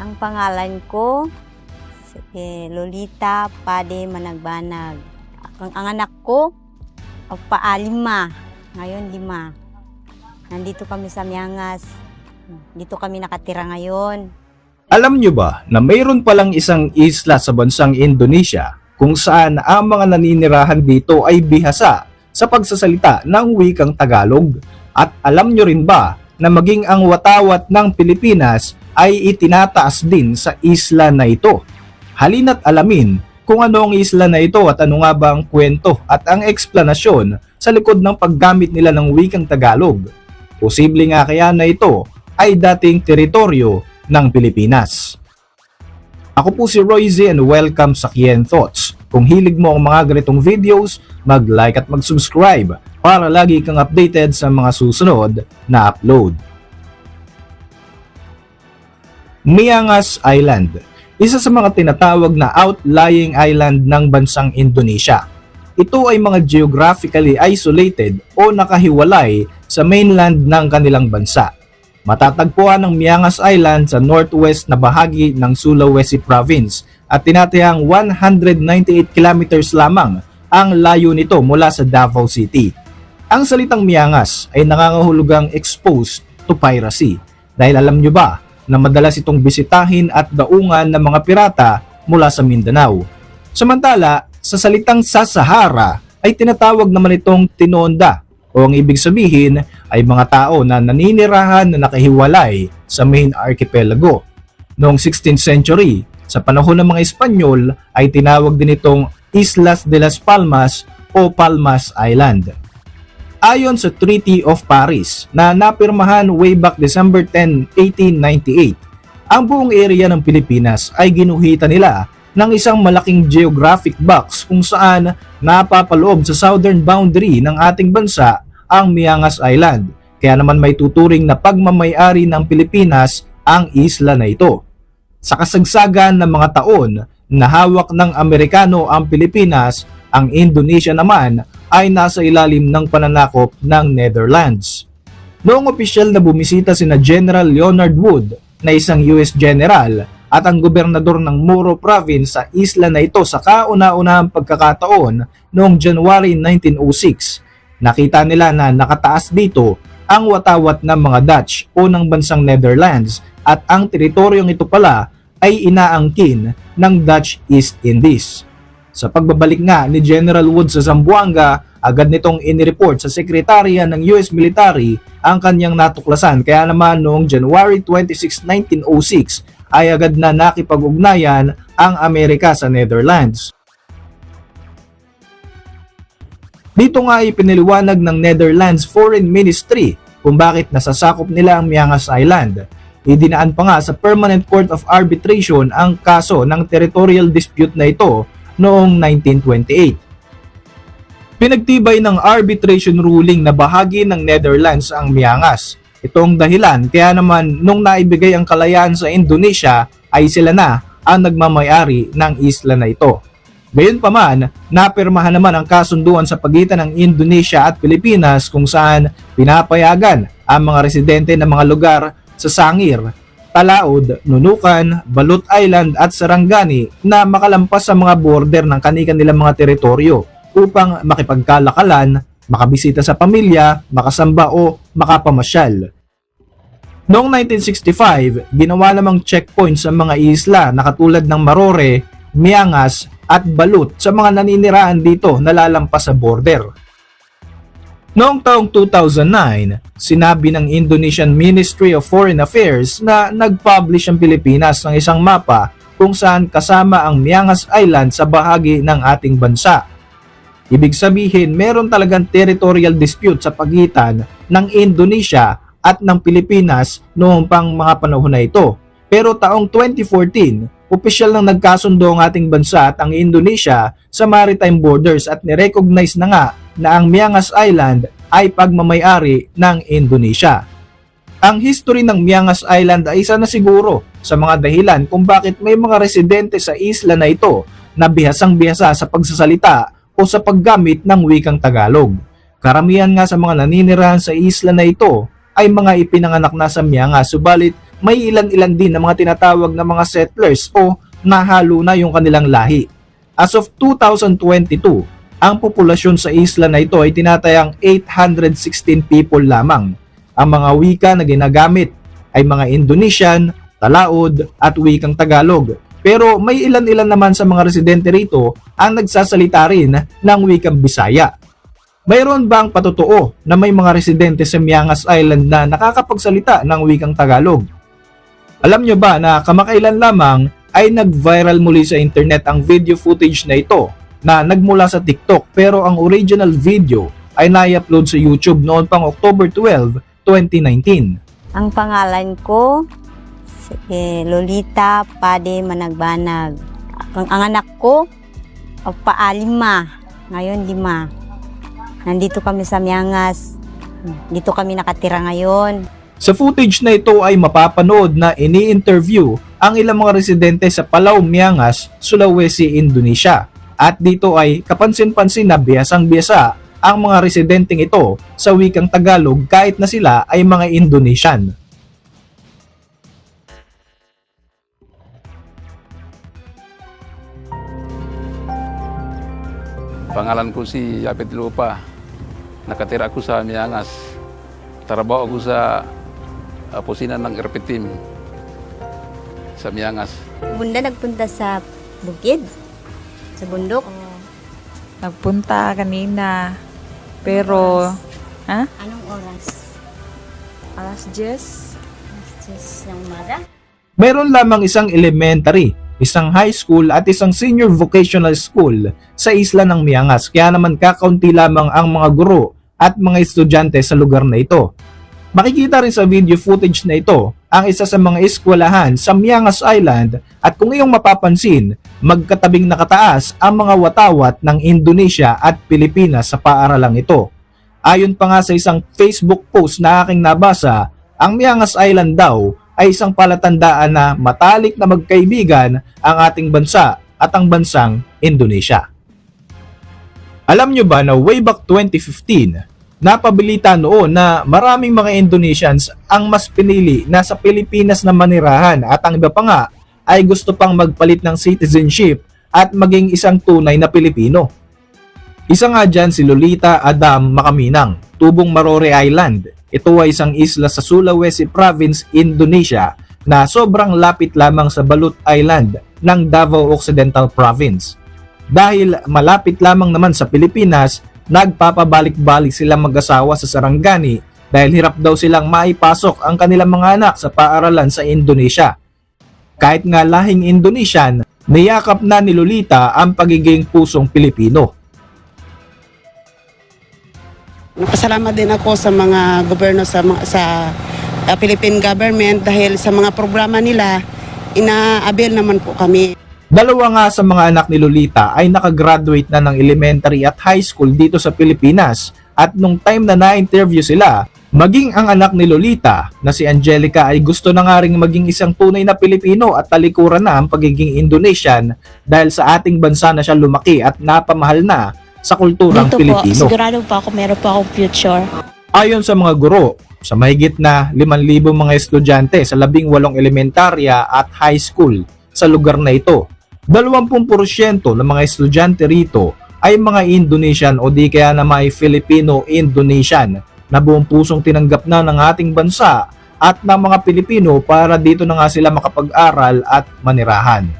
Ang pangalan ko, si Lolita Pade Managbanag. Ang, ang anak ko, pa lima. Ngayon lima. Nandito kami sa Miangas. Dito kami nakatira ngayon. Alam nyo ba na mayroon palang isang isla sa bansang Indonesia kung saan ang mga naninirahan dito ay bihasa sa pagsasalita ng wikang Tagalog? At alam nyo rin ba na maging ang watawat ng Pilipinas ay itinataas din sa isla na ito? Halina't alamin kung ano ang isla na ito at ano nga ba ang kwento at ang eksplanasyon sa likod ng paggamit nila ng wikang Tagalog. Posible nga kaya na ito ay dating teritoryo ng Pilipinas. Ako po si Royzy and welcome sa Kien Thoughts. Kung hilig mo ang mga ganitong videos, mag-like at mag-subscribe para lagi kang updated sa mga susunod na upload. Miangas Island Isa sa mga tinatawag na outlying island ng bansang Indonesia. Ito ay mga geographically isolated o nakahiwalay sa mainland ng kanilang bansa. Matatagpuan ang Miangas Island sa northwest na bahagi ng Sulawesi Province at tinatayang 198 kilometers lamang ang layo nito mula sa Davao City. Ang salitang Miangas ay nangangahulugang exposed to piracy dahil alam nyo ba na madalas itong bisitahin at daungan ng mga pirata mula sa Mindanao. Samantala, sa salitang sa Sahara ay tinatawag naman itong Tinonda o ang ibig sabihin ay mga tao na naninirahan na nakahiwalay sa main archipelago. Noong 16th century, sa panahon ng mga Espanyol ay tinawag din itong Islas de las Palmas o Palmas Island. Ayon sa Treaty of Paris na napirmahan way back December 10, 1898, ang buong area ng Pilipinas ay ginuhitan nila ng isang malaking geographic box kung saan napapaloob sa southern boundary ng ating bansa ang Miangas Island. Kaya naman may tuturing na pagmamayari ng Pilipinas ang isla na ito. Sa kasagsagan ng mga taon na hawak ng Amerikano ang Pilipinas, ang Indonesia naman ay nasa ilalim ng pananakop ng Netherlands. Noong opisyal na bumisita sina General Leonard Wood na isang US General at ang gobernador ng Moro Province sa isla na ito sa kauna-unahang pagkakataon noong January 1906. Nakita nila na nakataas dito ang watawat ng mga Dutch o ng bansang Netherlands at ang teritoryong ito pala ay inaangkin ng Dutch East Indies. Sa pagbabalik nga ni General Wood sa Zamboanga, agad nitong inireport sa sekretarya ng US military ang kanyang natuklasan kaya naman noong January 26, 1906 ay agad na nakipag-ugnayan ang Amerika sa Netherlands. Dito nga ay piniliwanag ng Netherlands Foreign Ministry kung bakit nasasakop nila ang Miangas Island. Idinaan pa nga sa Permanent Court of Arbitration ang kaso ng territorial dispute na ito noong 1928. Pinagtibay ng arbitration ruling na bahagi ng Netherlands ang Miangas. Itong dahilan kaya naman nung naibigay ang kalayaan sa Indonesia ay sila na ang nagmamayari ng isla na ito. Gayunpaman, napirmahan naman ang kasunduan sa pagitan ng Indonesia at Pilipinas kung saan pinapayagan ang mga residente ng mga lugar sa Sangir, Talaud, Nunukan, Balut Island at Sarangani na makalampas sa mga border ng kanilang mga teritoryo upang makipagkalakalan, makabisita sa pamilya, makasamba o makapamasyal. Noong 1965, ginawa namang checkpoint sa mga isla na katulad ng Marore, Miangas at Balut sa mga naninirahan dito na lalampas sa border. Noong taong 2009, sinabi ng Indonesian Ministry of Foreign Affairs na nag-publish ang Pilipinas ng isang mapa kung saan kasama ang Miangas Island sa bahagi ng ating bansa. Ibig sabihin, meron talagang territorial dispute sa pagitan ng Indonesia at ng Pilipinas noong pang mga panahon na ito. Pero taong 2014, opisyal nang nagkasundo ang ating bansa at ang Indonesia sa maritime borders at nirecognize na nga na ang Miangas Island ay pagmamayari ng Indonesia. Ang history ng Miangas Island ay isa na siguro sa mga dahilan kung bakit may mga residente sa isla na ito na bihasang bihasa sa pagsasalita o sa paggamit ng wikang Tagalog. Karamihan nga sa mga naninirahan sa isla na ito ay mga ipinanganak na sa Miangas subalit may ilan-ilan din na mga tinatawag na mga settlers o nahalo na yung kanilang lahi. As of 2022, ang populasyon sa isla na ito ay tinatayang 816 people lamang. Ang mga wika na ginagamit ay mga Indonesian, Talaod at wikang Tagalog. Pero may ilan-ilan naman sa mga residente rito ang nagsasalita rin ng wikang Bisaya. Mayroon ba ang patotoo na may mga residente sa Miangas Island na nakakapagsalita ng wikang Tagalog? Alam nyo ba na kamakailan lamang ay nag-viral muli sa internet ang video footage na ito na nagmula sa TikTok pero ang original video ay na-upload sa YouTube noon pang October 12, 2019. Ang pangalan ko, si eh, Lolita Pade Managbanag. Ang, ang anak ko, paalima. Ngayon, lima. Nandito kami sa Miangas. Dito kami nakatira ngayon. Sa footage na ito ay mapapanood na ini-interview ang ilang mga residente sa Palau, Miangas, Sulawesi, Indonesia. At dito ay kapansin-pansin na biyasang-biyasa ang mga residenteng ito sa wikang Tagalog kahit na sila ay mga Indonesian. Pangalan ko si Yapit Lupa. Nakatira ako sa Miangas. Trabaho ako sa uh, pusinan ng RP team sa Miangas. Bunda nagpunta sa bukid. Sa bundok. Nagpunta kanina. Pero, ha? Anong oras? Alas 10? Just ng umaga? Meron lamang isang elementary, isang high school at isang senior vocational school sa isla ng Miangas kaya naman kakaunti lamang ang mga guro at mga estudyante sa lugar na ito. Makikita rin sa video footage na ito ang isa sa mga eskwelahan sa Miangas Island at kung iyong mapapansin, magkatabing nakataas ang mga watawat ng Indonesia at Pilipinas sa paaralang ito. Ayon pa nga sa isang Facebook post na aking nabasa, ang Miangas Island daw ay isang palatandaan na matalik na magkaibigan ang ating bansa at ang bansang Indonesia. Alam nyo ba na way back 2015, napabilita noon na maraming mga Indonesians ang mas pinili na sa Pilipinas na manirahan at ang iba pa nga ay gusto pang magpalit ng citizenship at maging isang tunay na Pilipino. Isa nga dyan si Lolita Adam Makaminang, tubong Marore Island. Ito ay isang isla sa Sulawesi Province, Indonesia na sobrang lapit lamang sa Balut Island ng Davao Occidental Province. Dahil malapit lamang naman sa Pilipinas, nagpapabalik-balik silang mag-asawa sa Sarangani dahil hirap daw silang maipasok ang kanilang mga anak sa paaralan sa Indonesia. Kahit nga lahing Indonesian, niyakap na ni Lolita ang pagiging pusong Pilipino. Napasalamat din ako sa mga gobyerno sa sa uh, Philippine government dahil sa mga programa nila ina-avail naman po kami. Dalawa nga sa mga anak ni Lolita ay nakagraduate na ng elementary at high school dito sa Pilipinas at nung time na na-interview sila, maging ang anak ni Lolita na si Angelica ay gusto na nga rin maging isang tunay na Pilipino at talikuran na ang pagiging Indonesian dahil sa ating bansa na siya lumaki at napamahal na sa kulturang Dito po, Pilipino. sigurado po ako meron po akong future. Ayon sa mga guro, sa mahigit na 5,000 mga estudyante sa 18 elementarya at high school sa lugar na ito, 20% ng mga estudyante rito ay mga Indonesian o di kaya na may Filipino-Indonesian na buong pusong tinanggap na ng ating bansa at ng mga Pilipino para dito na nga sila makapag-aral at manirahan.